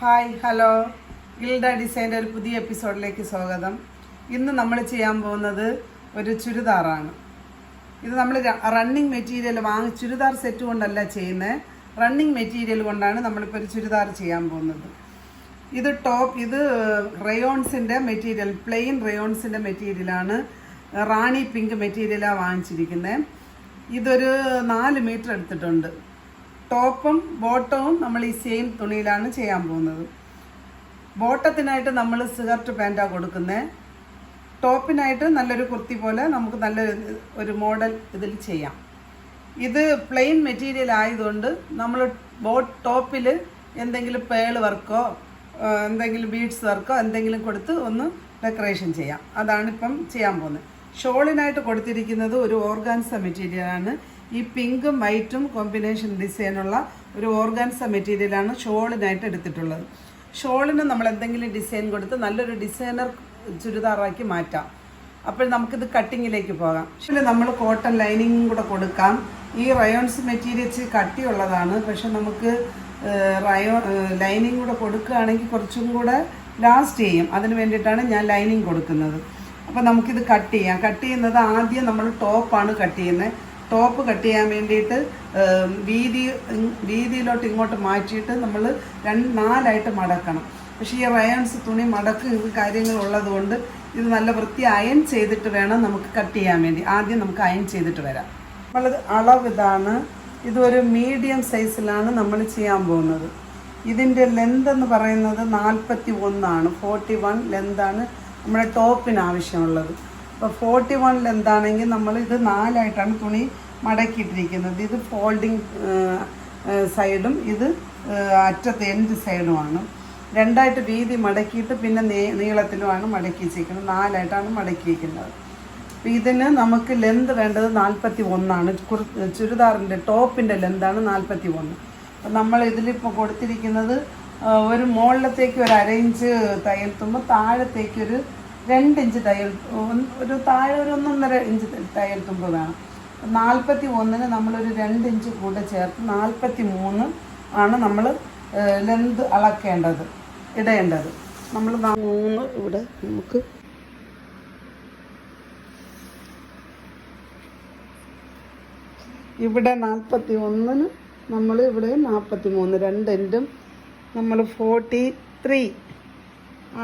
Hi hello. Gilda ഡിസൈന്റെ ഒരു പുതിയ എപ്പിസോഡിലേക്ക് സ്വാഗതം. ഇന്ന് നമ്മൾ ചെയ്യാൻ പോകുന്നത് ഒരു ചുരിദാറാണ്. ഇത് നമ്മൾ റണ്ണിങ് മെറ്റീരിയൽ വാങ്ങി ചുരിദാർ സെറ്റ് കൊണ്ടല്ല ചെയ്യുന്നത് റണ്ണിങ് മെറ്റീരിയൽ കൊണ്ടാണ് നമ്മളിപ്പോൾ ഒരു ചുരിദാർ ചെയ്യാൻ പോകുന്നത്. ഇത് ടോപ്പ് ഇത് റയോൺസിന്റെ മെറ്റീരിയൽ പ്ലെയിൻ റയോൺസിന്റെ മെറ്റീരിയലാണ് റാണി പിങ്ക് മെറ്റീരിയലാണ് വാങ്ങിച്ചിരിക്കുന്നത് ഇതൊരു നാല് മീറ്റർ എടുത്തിട്ടുണ്ട്. ടോപ്പും ബോട്ടവും നമ്മൾ ഈ സെയിം തുണിയിലാണ് ചെയ്യാൻ പോകുന്നത്. ബോട്ടത്തിനായിട്ട് നമ്മൾ സിഗർട്ട് പാന്റാണ് കൊടുക്കുന്നത് ടോപ്പിനായിട്ട് നല്ലൊരു കുർത്തി പോലെ നമുക്ക് നല്ല ഒരു മോഡൽ ഇതിൽ ചെയ്യാം. ഇത് പ്ലെയിൻ മെറ്റീരിയൽ ആയതുകൊണ്ട് നമ്മൾ ബോട്ട് ടോപ്പിൽ എന്തെങ്കിലും പേൾ വർക്കോ എന്തെങ്കിലും ബീഡ്സ് വർക്കോ എന്തെങ്കിലും കൊടുത്ത് ഒന്ന് ഡെക്കറേഷൻ ചെയ്യാം. അതാണ് ഇപ്പം ചെയ്യാൻ പോകുന്നത്. ഷോളിനായിട്ട് കൊടുത്തിരിക്കുന്നത് ഒരു ഓർഗാൻസ മെറ്റീരിയലാണ്. ഈ പിങ്കും വൈറ്റും കോമ്പിനേഷൻ ഡിസൈനുള്ള ഒരു ഓർഗാൻസ മെറ്റീരിയലാണ് ഷോളിനായിട്ട് എടുത്തിട്ടുള്ളത്. ഷോളിന് നമ്മൾ എന്തെങ്കിലും ഡിസൈൻ കൊടുത്ത് നല്ലൊരു ഡിസൈനർ ചുരിദാറാക്കി മാറ്റാം. അപ്പോൾ നമുക്കിത് കട്ടിങ്ങിലേക്ക് പോകാം. പക്ഷേ നമ്മൾ കോട്ടൺ ലൈനിങ്ങും കൂടെ കൊടുക്കാം. ഈ റയോൺസ് മെറ്റീരിയൽസ് കട്ടിയുള്ളതാണ്. പക്ഷെ നമുക്ക് റയോ ലൈനിങ് കൂടെ കൊടുക്കുകയാണെങ്കിൽ കുറച്ചും കൂടെ ലാസ്റ്റ് ചെയ്യും. അതിന് വേണ്ടിയിട്ടാണ് ഞാൻ ലൈനിങ് കൊടുക്കുന്നത്. അപ്പോൾ നമുക്കിത് കട്ട് ചെയ്യാം. കട്ട് ചെയ്യുന്നത് ആദ്യം നമ്മൾ ടോപ്പാണ് കട്ട് ചെയ്യുന്നത്. ടോപ്പ് കട്ട് ചെയ്യാൻ വേണ്ടിയിട്ട് വീതി വീതിയിലോട്ട് ഇങ്ങോട്ട് മാറ്റിയിട്ട് നമ്മൾ രണ്ട് നാലായിട്ട് മടക്കണം. പക്ഷേ ഈ റയൺസ് തുണി മടക്ക് കാര്യങ്ങൾ കാര്യങ്ങളുള്ളത് കൊണ്ട് ഇത് നല്ല വൃത്തി അയൺ ചെയ്തിട്ട് വേണം നമുക്ക് കട്ട് ചെയ്യാൻ വേണ്ടി. ആദ്യം നമുക്ക് അയൺ ചെയ്തിട്ട് വരാം. നമ്മളത് അളവ് ഇതാണ്. ഇതൊരു മീഡിയം സൈസിലാണ് നമ്മൾ ചെയ്യാൻ പോകുന്നത്. ഇതിന്റെ ലെന്ത് എന്ന് പറയുന്നത് നാൽപ്പത്തി ഒന്നാണ് ഫോർട്ടി വൺ ലെന്താണ് നമ്മുടെ ടോപ്പിന് ആവശ്യമുള്ളത്. അപ്പോൾ ഫോർട്ടി വൺ ലെന്താണെങ്കിൽ നമ്മൾ ഇത് നാലായിട്ടാണ് തുണി മടക്കിയിട്ടിരിക്കുന്നത്. ഇത് ഫോൾഡിങ് സൈഡും ഇത് അറ്റത്തെ എൻഡ് സൈഡുമാണ് രണ്ടായിട്ട് വീതി മടക്കിയിട്ട് പിന്നെ നീ നീളത്തിലുമാണ് മടക്കി വെച്ചിരിക്കുന്നത് നാലായിട്ടാണ് മടക്കി മടക്കിയിരിക്കുന്നത് അപ്പോൾ ഇതിന് നമുക്ക് ലെന്ത് വേണ്ടത് നാൽപ്പത്തി ഒന്നാണ് കുറു ചുരിദാറിന്റെ ടോപ്പിന്റെ ലെന്താണ് നാൽപ്പത്തി ഒന്ന് അപ്പം നമ്മൾ ഇതിലിപ്പോൾ കൊടുത്തിരിക്കുന്നത് ഒരു മുകളിലത്തേക്ക് ഒരു അര ഇഞ്ച് താഴത്തേക്കൊരു രണ്ട് ഇഞ്ച് തയ്യൽ ഒരു താഴെ ഒരു ഒന്നൊന്നര ഇഞ്ച് തയ്യൽ തുമ്പ് വേണം. നാൽപ്പത്തി ഒന്നിന് നമ്മളൊരു രണ്ട് ഇഞ്ച് കൂടെ ചേർത്ത് നാൽപ്പത്തി മൂന്ന് ആണ് നമ്മൾ ലെന്ത് അളക്കേണ്ടത് ഇടേണ്ടത്. നമ്മൾ മൂന്ന് ഇവിടെ നമുക്ക് ഇവിടെ നാൽപ്പത്തി ഒന്നിന് നമ്മൾ ഇവിടെ നാൽപ്പത്തി മൂന്ന് രണ്ടിന്റും നമ്മൾ ഫോർട്ടി ത്രീ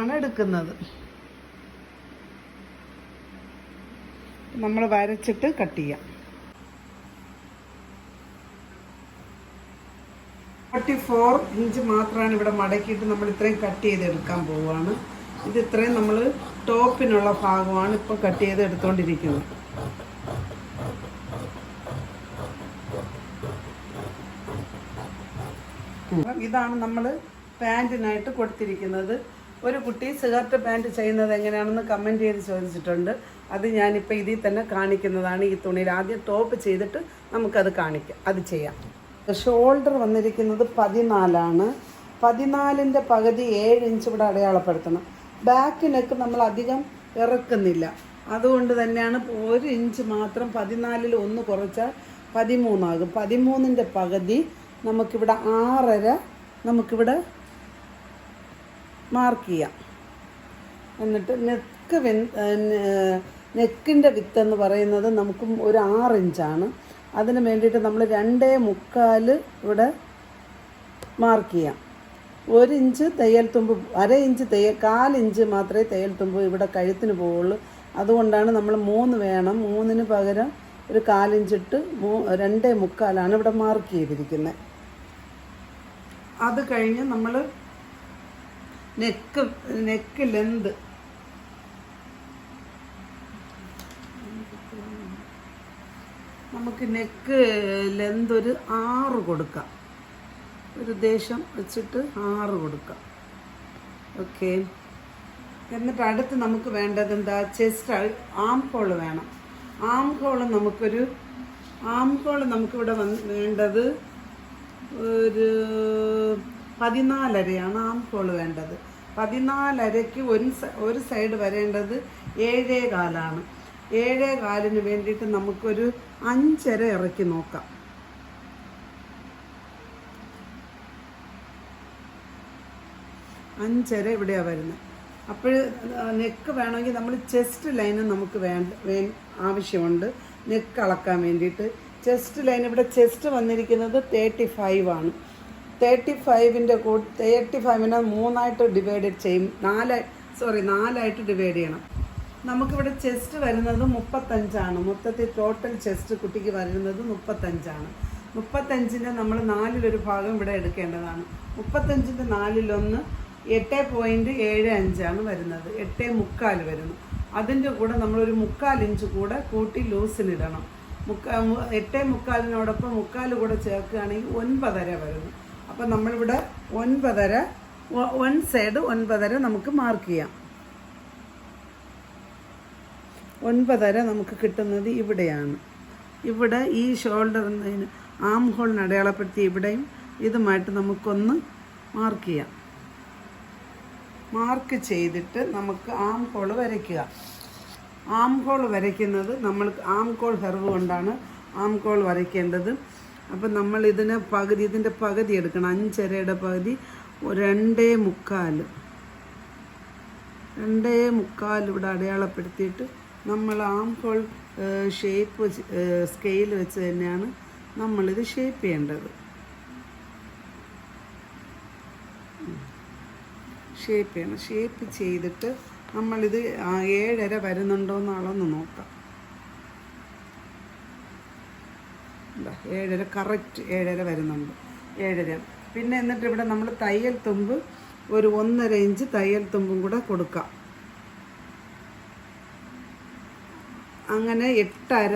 ആണ് എടുക്കുന്നത്. നമ്മൾ വരച്ചിട്ട് കട്ട് ചെയ്യാം. ഫോർട്ടി ഫോർ ഇഞ്ച് മാത്രമാണ് ഇവിടെ മടക്കിയിട്ട് നമ്മൾ ഇത്രയും കട്ട് ചെയ്തെടുക്കാൻ പോവുകയാണ് ഇത് ഇത്രയും നമ്മൾ ടോപ്പിനുള്ള ഭാഗമാണ് ഇപ്പോൾ കട്ട് ചെയ്ത് എടുത്തുകൊണ്ടിരിക്കുന്നത് ഇതാണ് നമ്മൾ പാന്റിനായിട്ട് കൊടുത്തിരിക്കുന്നത്. ഒരു കുട്ടി സിഗർട്ട് പാന്റ് ചെയ്യുന്നത് എങ്ങനെയാണെന്ന് കമന്റ് ചെയ്ത് ചോദിച്ചിട്ടുണ്ട്. അത് ഞാനിപ്പോൾ ഇതിൽ തന്നെ കാണിക്കുന്നതാണ്. ഈ തുണിയിൽ ആദ്യം ടോപ്പ് ചെയ്തിട്ട് നമുക്കത് കാണിക്കാം. അത് ചെയ്യാം. ഷോൾഡർ വന്നിരിക്കുന്നത് പതിനാലാണ്. പതിനാലിന്റെ പകുതി ഏഴ് ഇഞ്ച് ഇവിടെ അടയാളപ്പെടുത്തണം. ബാക്ക് നെക്ക് നമ്മൾ അധികം ഇറക്കുന്നില്ല. അതുകൊണ്ട് തന്നെയാണ് ഒരു ഇഞ്ച് മാത്രം പതിനാലിൽ ഒന്ന് കുറച്ചാൽ പതിമൂന്നാകും. പതിമൂന്നിന്റെ പകുതി നമുക്കിവിടെ ആറര നമുക്കിവിടെ മാർക്ക് ചെയ്യാം. എന്നിട്ട് നെക്ക് വെ നെക്കിന്റെ വിത്ത് എന്ന് പറയുന്നത് നമുക്ക് ഒരു ആറ് ഇഞ്ചാണ് അതിന് വേണ്ടിയിട്ട് നമ്മൾ രണ്ടേ മുക്കാൽ ഇവിടെ മാർക്ക് ചെയ്യാം. ഒരു ഇഞ്ച് തയ്യൽ തുമ്പ് അര ഇഞ്ച് തയ്യൽ കാലിഞ്ച് മാത്രമേ തയ്യൽ തുമ്പ് ഇവിടെ കഴുത്തിന് പോവുള്ളൂ. അതുകൊണ്ടാണ് നമ്മൾ മൂന്ന് വേണം. മൂന്നിന് പകരം ഒരു കാലിഞ്ചിട്ട് മൂ രണ്ടേ മുക്കാലാണ് ഇവിടെ മാർക്ക് ചെയ്തിരിക്കുന്നത്. അത് കഴിഞ്ഞ് നമ്മൾ നെക്ക് നെക്ക് ലെന്ത് നമുക്ക് നെക്ക് ലെന്ത് ഒരു ആറ് കൊടുക്കാം. ഒരു ദേശം വെച്ചിട്ട് ആറ് കൊടുക്കാം. ഓക്കെ. എന്നിട്ട് അടുത്ത് നമുക്ക് വേണ്ടത് എന്താ? ചെസ്റ്റ് ആം ഹോൾ വേണം. ആം ഹോൾ നമുക്കൊരു ആം ഹോൾ നമുക്കിവിടെ വന്ന് വേണ്ടത് ഒരു പതിനാലരയാണ് ആം ഹോൾ വേണ്ടത്. പതിനാലരയ്ക്ക് ഒരു ഒരു സൈഡ് വരേണ്ടത് ഏഴേ കാലാണ്. ഏഴേ കാലിന് വേണ്ടിയിട്ട് നമുക്കൊരു അഞ്ചര ഇറക്കി നോക്കാം. അഞ്ചര ഇവിടെയാണ് വരുന്നത്. അപ്പോൾ നെക്ക് വേണമെങ്കിൽ നമ്മൾ ചെസ്റ്റ് ലൈന് നമുക്ക് വേണ്ട ആവശ്യമുണ്ട്. നെക്ക് അളക്കാൻ വേണ്ടിയിട്ട്. ചെസ്റ്റ് ലൈൻ ഇവിടെ ചെസ്റ്റ് വന്നിരിക്കുന്നത് തേർട്ടി ഫൈവ് ആണ്. തേർട്ടി ഫൈവിന്റെ കൂടെ തേർട്ടി ഫൈവിനെ മൂന്നായിട്ട് ഡിവൈഡ് ചെയ്യും. നാല് സോറി നാലായിട്ട് ഡിവൈഡ് ചെയ്യണം. നമുക്കിവിടെ ചെസ്റ്റ് വരുന്നത് മുപ്പത്തഞ്ചാണ്. മൊത്തത്തിൽ ടോട്ടൽ ചെസ്റ്റ് കുട്ടിക്ക് വരുന്നത് മുപ്പത്തഞ്ചാണ്. മുപ്പത്തഞ്ചിന്റെ നമ്മൾ നാലിലൊരു ഭാഗം ഇവിടെ എടുക്കേണ്ടതാണ്. മുപ്പത്തഞ്ചിന്റെ നാലിലൊന്ന് എട്ട് പോയിന്റ് ഏഴ് അഞ്ചാണ് വരുന്നത്. എട്ട് മുക്കാൽ വരുന്നു. അതിന്റെ കൂടെ നമ്മളൊരു മുക്കാൽ ഇഞ്ച് കൂടെ കൂട്ടി ലൂസിനിടണം മുക്കാ എട്ട് എട്ടേ മുക്കാലിനോടൊപ്പം മുക്കാൽ കൂടെ ചേർക്കുകയാണെങ്കിൽ ഒൻപതര വരുന്നു. അപ്പം നമ്മളിവിടെ ഒൻപതര വൺ സൈഡ് ഒൻപതര നമുക്ക് മാർക്ക് ചെയ്യാം. ഒൻപതര നമുക്ക് കിട്ടുന്നത് ഇവിടെയാണ്. ഇവിടെ ഈ ഷോൾഡറിന് ആം ഹോളിന് അടയാളപ്പെടുത്തി ഇവിടെയും ഇതുമായിട്ട് നമുക്കൊന്ന് മാർക്ക് ചെയ്യാം. മാർക്ക് ചെയ്തിട്ട് നമുക്ക് ആം ഹോൾ വരയ്ക്കുക. ആം ഹോൾ വരയ്ക്കുന്നത് നമ്മൾ ആം കോൾ ഹെർവ് കൊണ്ടാണ് ആം കോൾ വരയ്ക്കേണ്ടത്. അപ്പം നമ്മൾ ഇതിന് പകുതി ഇതിന്റെ പകുതി എടുക്കണം. അഞ്ചരയുടെ പകുതി രണ്ടേ മുക്കാൽ. രണ്ടേ മുക്കാൽ ഇവിടെ അടയാളപ്പെടുത്തിയിട്ട് നമ്മൾ ആം ഹോൾ ഷേപ്പ് സ്കെയിൽ വെച്ച് തന്നെയാണ് നമ്മളിത് ഷേപ്പ് ചെയ്യേണ്ടത്. ഷേപ്പ് ചെയ്യണം. ഷേപ്പ് ചെയ്തിട്ട് നമ്മളിത് ഏഴര വരുന്നുണ്ടോ എന്ന് അളന്ന് നോക്കാം. ഇതാ, ഏഴര കറക്റ്റ് ഏഴര വരുന്നുണ്ട്. ഏഴര. പിന്നെ എന്നിട്ട് ഇവിടെ നമ്മൾ തയ്യൽ തുമ്പ് ഒരു ഒന്നര ഇഞ്ച് തയ്യൽ തുമ്പും കൂടെ കൊടുക്കാം. അങ്ങനെ എട്ടര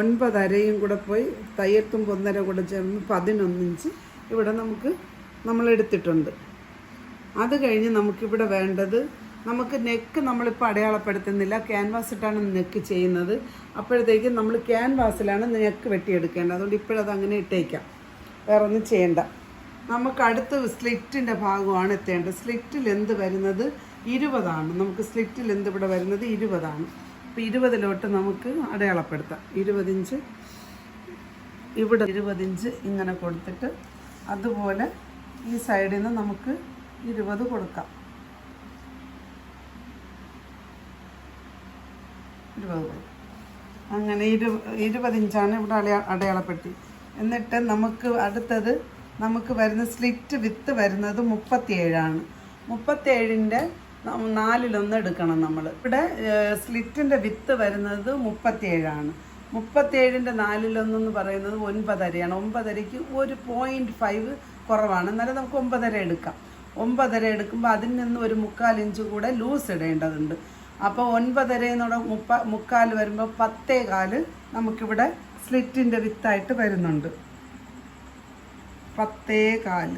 ഒൻപതരയും കൂടെ പോയി തയ്യൽ തുമ്പ് ഒന്നര കൂടെ ചേർന്ന് പതിനൊന്ന് ഇഞ്ച് ഇവിടെ നമുക്ക് നമ്മൾ എടുത്തിട്ടുണ്ട് അത് കഴിഞ്ഞ് നമുക്കിവിടെ വേണ്ടത് നമുക്ക് നെക്ക് നമ്മളിപ്പോൾ അടയാളപ്പെടുത്തുന്നില്ല. ക്യാൻവാസ് ഇട്ടാണ് നെക്ക് ചെയ്യുന്നത്. അപ്പോഴത്തേക്കും നമ്മൾ ക്യാൻവാസിലാണ് നെക്ക് വെട്ടിയെടുക്കേണ്ടത്. അതുകൊണ്ട് ഇപ്പോഴത് അങ്ങനെ ഇട്ടേക്കാം. വേറെ ഒന്നും ചെയ്യണ്ട. നമുക്ക് അടുത്ത് സ്ലിറ്റിന്റെ ഭാഗമാണ് എത്തേണ്ടത്. സ്ലിറ്റിൽ എന്ത് വരുന്നത്? ഇരുപതാണ്. നമുക്ക് സ്ലിറ്റിൽ എന്ത് ഇവിടെ വരുന്നത്? ഇരുപതാണ്. അപ്പോൾ ഇരുപതിലോട്ട് നമുക്ക് അടയാളപ്പെടുത്താം. ഇരുപതിഞ്ച് ഇവിടെ ഇരുപതിഞ്ച് ഇങ്ങനെ കൊടുത്തിട്ട് അതുപോലെ ഈ സൈഡിൽ നിന്ന് നമുക്ക് ഇരുപത് കൊടുക്കാം. ഇരുപത്. അങ്ങനെ ഇരു ഇരുപതിഞ്ചാണ് ഇവിടെ അടയാ അടയാളപ്പെട്ടി. എന്നിട്ട് നമുക്ക് അടുത്തത് നമുക്ക് വരുന്ന സ്ലിറ്റ് വിത്ത് വരുന്നത് മുപ്പത്തിയേഴാണ്. മുപ്പത്തിയേഴിന്റെ നാലിലൊന്ന് എടുക്കണം നമ്മൾ ഇവിടെ സ്ലിറ്റിന്റെ വിത്ത് വരുന്നത് മുപ്പത്തിയേഴാണ്. മുപ്പത്തിയേഴിന്റെ നാലിലൊന്നെന്ന് പറയുന്നത് ഒൻപതരയാണ്. ഒമ്പതരയ്ക്ക് ഒരു പോയിന്റ് ഫൈവ് കുറവാണ്. എന്നാലും നമുക്ക് ഒമ്പതര എടുക്കാം. ഒമ്പതര എടുക്കുമ്പോൾ അതിൽ നിന്ന് ഒരു മുക്കാൽ ഇഞ്ച് കൂടെ ലൂസ് ഇടേണ്ടതുണ്ട്. അപ്പോൾ ഒൻപതര എന്നുള്ള മുപ്പ മുക്കാൽ വരുമ്പോൾ പത്തേ കാൽ നമുക്കിവിടെ സ്ലിറ്റിന്റെ വിത്തായിട്ട് വരുന്നുണ്ട്. പത്തേ കാൽ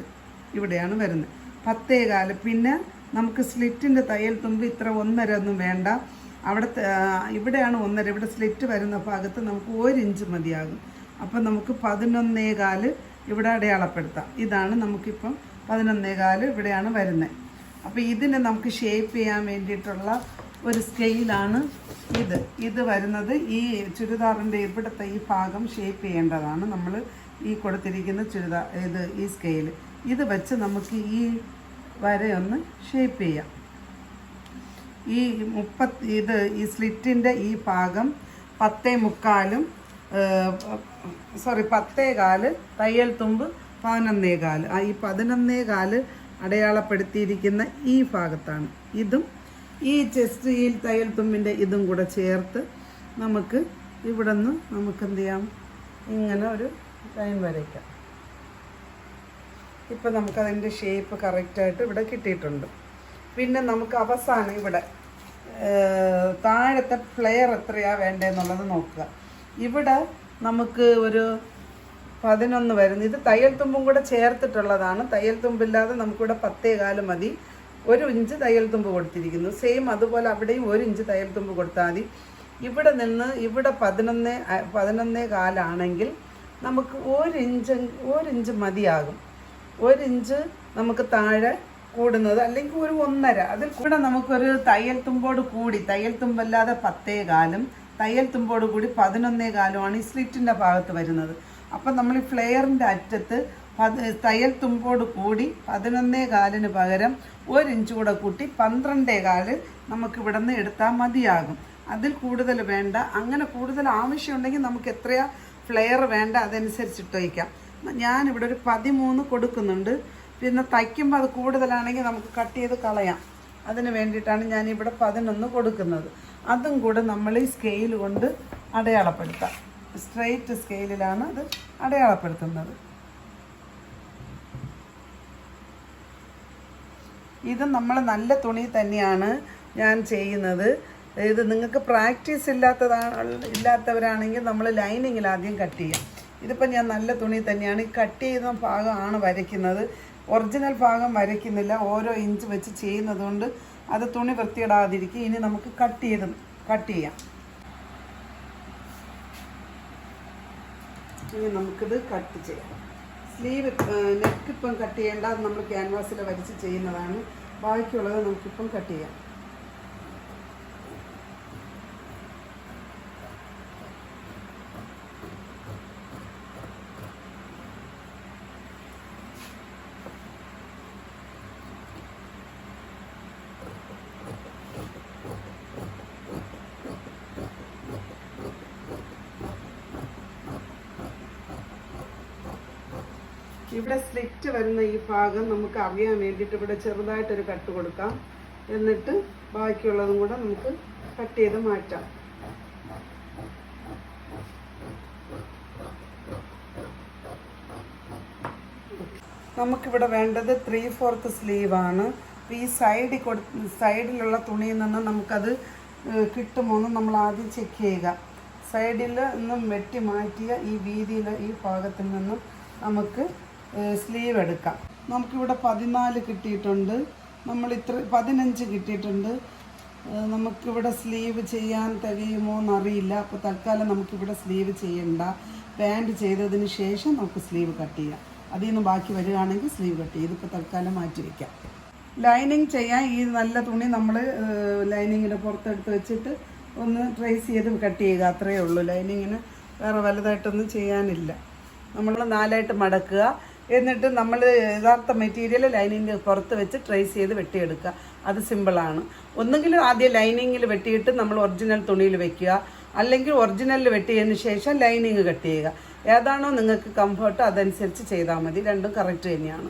ഇവിടെയാണ് വരുന്നത്. പത്തേ കാൽ പിന്നെ നമുക്ക് സ്ലിറ്റിന്റെ തയ്യൽ തുമ്പ് ഇത്ര ഒന്നര ഒന്നും വേണ്ട. അവിടെ ഇവിടെയാണ് ഒന്നര. ഇവിടെ സ്ലിറ്റ് വരുന്ന ഭാഗത്ത് നമുക്ക് ഒരു ഇഞ്ച് മതിയാകും. അപ്പം നമുക്ക് പതിനൊന്നേ കാൽ ഇവിടെ അടയാളപ്പെടുത്താം. ഇതാണ് നമുക്കിപ്പം പതിനൊന്നേ കാൽ ഇവിടെയാണ് വരുന്നത്. അപ്പോൾ ഇതിനെ നമുക്ക് ഷേപ്പ് ചെയ്യാൻ വേണ്ടിയിട്ടുള്ള ഒരു സ്കെയിലാണ് ഇത്. ഇത് വരുന്നത് ഈ ചുരിദാറിന്റെ ഇവിടുത്തെ ഈ ഭാഗം ഷേപ്പ് ചെയ്യേണ്ടതാണ്. നമ്മൾ ഈ കൊടുത്തിരിക്കുന്ന ചുരിദാർ ഇത് ഈ സ്കെയിൽ ഇത് വെച്ച് നമുക്ക് ഈ വരയൊന്ന് ഷേപ്പ് ചെയ്യാം. ഈ മുപ്പത്തി ഇത് ഈ സ്ലിറ്റിന്റെ ഈ ഭാഗം പത്തേ മുക്കാലും സോറി പത്തേ കാൽ തയ്യൽ തുമ്പ് പതിനൊന്നേ കാൽ. ഈ പതിനൊന്നേ കാൽ അടയാളപ്പെടുത്തിയിരിക്കുന്ന ഈ ഭാഗത്താണ്. ഇതും ഈ ചെസ്റ്റ് ഈ തയ്യൽ തുമ്പിന്റെ ഇതും കൂടെ ചേർത്ത് നമുക്ക് ഇവിടെ നിന്ന് നമുക്ക് എന്ത് ചെയ്യാം? ഇങ്ങനെ ഒരു ലൈൻ വരയ്ക്കാം. ഇപ്പം നമുക്കതിന്റെ ഷേപ്പ് കറക്റ്റായിട്ട് ഇവിടെ കിട്ടിയിട്ടുണ്ട്. പിന്നെ നമുക്ക് അവസാനം ഇവിടെ താഴത്തെ ഫ്ലെയർ എത്രയാണ് വേണ്ടതെന്നുള്ളത് നോക്കുക. ഇവിടെ നമുക്ക് ഒരു പതിനൊന്ന് വരുന്നു. ഇത് തയ്യൽ തുമ്പും കൂടെ ചേർത്തിട്ടുള്ളതാണ്. തയ്യൽ തുമ്പില്ലാതെ നമുക്കിവിടെ പത്തേ കാൽ മതി. ഒരു ഇഞ്ച് തയ്യൽ തുമ്പ് കൊടുത്തിരിക്കുന്നു. സെയിം അതുപോലെ അവിടെയും ഒരു ഇഞ്ച് തയ്യൽ തുമ്പ് കൊടുത്താൽ മതി. ഇവിടെ നിന്ന് ഇവിടെ പതിനൊന്ന് പതിനൊന്ന് കാലാണെങ്കിൽ നമുക്ക് ഒരു ഇഞ്ച് ഒരു ഇഞ്ച് മതിയാകും. ഒരു ഇഞ്ച് നമുക്ക് താഴെ കൂടുന്നത് അല്ലെങ്കിൽ ഒരു ഒന്നര. അതിൽ കൂടെ നമുക്കൊരു തയ്യൽ തുമ്പോട് കൂടി തയ്യൽ തുമ്പല്ലാതെ പത്തേ കാലും തയ്യൽ തുമ്പോട് കൂടി പതിനൊന്നേ കാലുമാണ് ഈ സ്ലിറ്റിന്റെ ഭാഗത്ത് വരുന്നത്. അപ്പം നമ്മൾ ഈ ഫ്ലെയറിന്റെ അറ്റത്ത് തയ്യൽ തുമ്പോട് കൂടി പതിനൊന്നേ കാലിന് പകരം ഒരിഞ്ച് കൂടെ കൂട്ടി പന്ത്രണ്ടേ കാൽ നമുക്ക് ഇവിടെ നിന്ന് എടുത്താൽ മതിയാകും. അതിൽ കൂടുതൽ വേണ്ട. അങ്ങനെ കൂടുതൽ ആവശ്യമുണ്ടെങ്കിൽ നമുക്ക് എത്രയാ ഫ്ലെയർ വേണ്ട അതനുസരിച്ചിട്ട് വയ്ക്കാം ഞാനിവിടെ ഒരു പതിമൂന്ന് കൊടുക്കുന്നുണ്ട്. പിന്നെ തയ്ക്കുമ്പോൾ അത് കൂടുതലാണെങ്കിൽ നമുക്ക് കട്ട് ചെയ്ത് കളയാം. അതിന് വേണ്ടിയിട്ടാണ് ഞാനിവിടെ പതിനൊന്ന് കൊടുക്കുന്നത്. അതും കൂടെ നമ്മൾ ഈ സ്കെയിൽ കൊണ്ട് അടയാളപ്പെടുത്താം. സ്ട്രെയിറ്റ് സ്കെയിലിലാണ് അത് അടയാളപ്പെടുത്തുന്നത്. ഇത് നമ്മൾ നല്ല തുണി തന്നെയാണ് ഞാൻ ചെയ്യുന്നത്. ഇത് നിങ്ങൾക്ക് പ്രാക്ടീസ് ഇല്ലാത്തതാണ് ഇല്ലാത്തവരാണെങ്കിൽ നമ്മൾ ലൈനിങ്ങിൽ ആദ്യം കട്ട് ചെയ്യാം. ഇതിപ്പോൾ ഞാൻ നല്ല തുണി തന്നെയാണ്. ഈ കട്ട് ചെയ്യുന്ന ഭാഗമാണ് വരയ്ക്കുന്നത്. ഒറിജിനൽ ഭാഗം വരയ്ക്കുന്നില്ല. ഓരോ ഇഞ്ച് വെച്ച് ചെയ്യുന്നതുകൊണ്ട് അത് തുണി വൃത്തിയിടാതിരിക്കും ഇനി നമുക്ക് കട്ട് ചെയ്ത് കട്ട് ചെയ്യാം. ഇനി നമുക്കിത് കട്ട് ചെയ്യാം. സ്ലീവ് നെക്ക് ഇപ്പം കട്ട് ചെയ്യേണ്ട നമ്മൾ ക്യാൻവാസിൽ വരച്ച് ചെയ്യുന്നതാണ്. ബാക്കിയുള്ളത് നമുക്കിപ്പം കട്ട് ചെയ്യാം. ഇവിടെ സ്ലിറ്റ് വരുന്ന ഈ ഭാഗം നമുക്ക് അറിയാൻ വേണ്ടിയിട്ട് ഇവിടെ ചെറുതായിട്ടൊരു കട്ട് കൊടുക്കാം. എന്നിട്ട് ബാക്കിയുള്ളതും കൂടെ നമുക്ക് കട്ട് ചെയ്ത് മാറ്റാം. നമുക്കിവിടെ വേണ്ടത് ത്രീ ഫോർത്ത് സ്ലീവാണ് ഈ സൈഡിൽ കൊടു സൈഡിലുള്ള തുണിയിൽ നിന്ന് നമുക്കത് കിട്ടുമോ എന്ന് നമ്മൾ ആദ്യം ചെക്ക് ചെയ്യുക. സൈഡിൽ നിന്നും വെട്ടി മാറ്റിയ ഈ വീതിയിൽ ഈ ഭാഗത്തിൽ നിന്നും നമുക്ക് സ്ലീവ് എടുക്കാം. നമുക്കിവിടെ പതിനാല് കിട്ടിയിട്ടുണ്ട്. നമ്മൾ ഇത്ര പതിനഞ്ച് കിട്ടിയിട്ടുണ്ട്. നമുക്കിവിടെ സ്ലീവ് ചെയ്യാൻ തികയുമോ എന്നറിയില്ല. അപ്പോൾ തൽക്കാലം നമുക്കിവിടെ സ്ലീവ് ചെയ്യണ്ട. പാന്റ് ചെയ്തതിന് ശേഷം നമുക്ക് സ്ലീവ് കട്ട് ചെയ്യാം. അതിൽ നിന്ന് ബാക്കി വരികയാണെങ്കിൽ സ്ലീവ് കട്ട് ചെയ്ത് ഇപ്പോൾ തൽക്കാലം മാറ്റി വയ്ക്കാം ലൈനിങ് ചെയ്യാൻ ഈ നല്ല തുണി നമ്മൾ ലൈനിങ്ങിന്റെ പുറത്തെടുത്ത് വെച്ചിട്ട് ഒന്ന് ട്രേസ് ചെയ്ത് കട്ട് ചെയ്യുക. അത്രയേ ഉള്ളൂ. ലൈനിങ്ങിന് വേറെ വലുതായിട്ടൊന്നും ചെയ്യാനില്ല. നമ്മൾ നാലായിട്ട് മടക്കുക. എന്നിട്ട് നമ്മൾ യഥാർത്ഥ മെറ്റീരിയൽ ലൈനിങ് പുറത്ത് വെച്ച് ട്രേസ് ചെയ്ത് വെട്ടിയെടുക്കുക. അത് സിമ്പിളാണ് ഒന്നുകിൽ ആദ്യം ലൈനിങ്ങിൽ വെട്ടിയിട്ട് നമ്മൾ ഒറിജിനൽ തുണിയിൽ വെക്കുക. അല്ലെങ്കിൽ ഒറിജിനലിൽ വെട്ടിയതിന് ശേഷം ലൈനിങ് കട്ട് ചെയ്യുക. ഏതാണോ നിങ്ങൾക്ക് കംഫർട്ട് അതനുസരിച്ച് ചെയ്താൽ മതി. രണ്ടും കറക്റ്റ് തന്നെയാണ്.